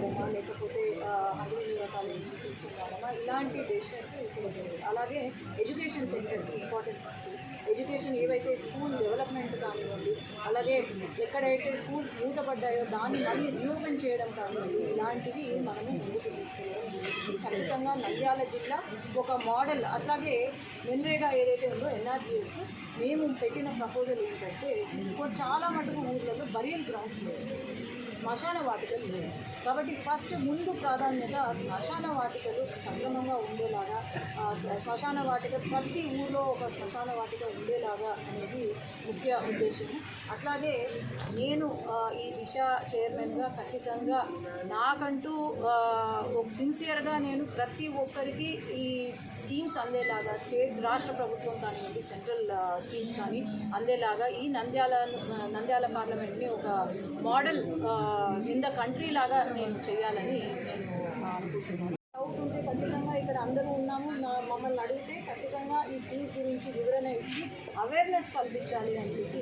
రావడమా లేకపోతే అన్ని రకాల తీసుకుని ఇలాంటి డెసిషన్స్ ఇప్పుడు అలాగే ఎడ్యుకేషన్ సెక్టర్కి ఇంపార్టెన్స్ ఇస్తూ ఎడ్యుకేషన్ ఏవైతే స్కూల్ డెవలప్మెంట్ కానివ్వండి అలాగే ఎక్కడైతే స్కూల్స్ మూతపడ్డాయో దాన్ని మళ్ళీ రీఓపెన్ చేయడం కానివ్వండి ఇలాంటివి మనము ముందుకు తీసుకెళ్ళడం ఖచ్చితంగా నంద్యాల జిల్లా ఒక మోడల్ అట్లాగే మెన్రేగా ఏదైతే ఉందో ఎన్ఆర్జీఎస్ మేము పెట్టిన ప్రపోజల్ ఏంటంటే ఇంకో చాలా మటుకు ఊర్లలో బరియల్ గ్రౌండ్స్ లేవు శ్మశాన వాటికలు లేవు కాబట్టి ఫస్ట్ ముందు ప్రాధాన్యత శ్మశాన వాటికలు సక్రమంగా ఉండేలాగా శ్మశాన వాటిక ప్రతి ఊర్లో ఒక శ్మశాన వాటిక ఉండేలాగా అనేది ముఖ్య ఉద్దేశం అట్లాగే నేను ఈ దిశ చైర్మన్గా ఖచ్చితంగా నాకంటూ ఒక సిన్సియర్గా నేను ప్రతి ఒక్కరికి ఈ స్కీమ్ అందేలాగా స్టేట్ రాష్ట్ర ప్రభుత్వం కానివ్వండి సెంట్రల్ స్కీమ్స్ కానీ అందేలాగా ఈ నంద్యాల నంద్యాల పార్లమెంట్ని ఒక మోడల్ ఇన్ ద కంట్రీ లాగా నేను చేయాలని నేను అనుకుంటున్నాను. ఖచ్చితంగా ఇక్కడ అందరూ ఉన్నాము. మమ్మల్ని అడిగితే ఖచ్చితంగా ఈ స్కీమ్స్ గురించి వివరణ ఇచ్చి అవేర్నెస్ కల్పించాలి అని చెప్పి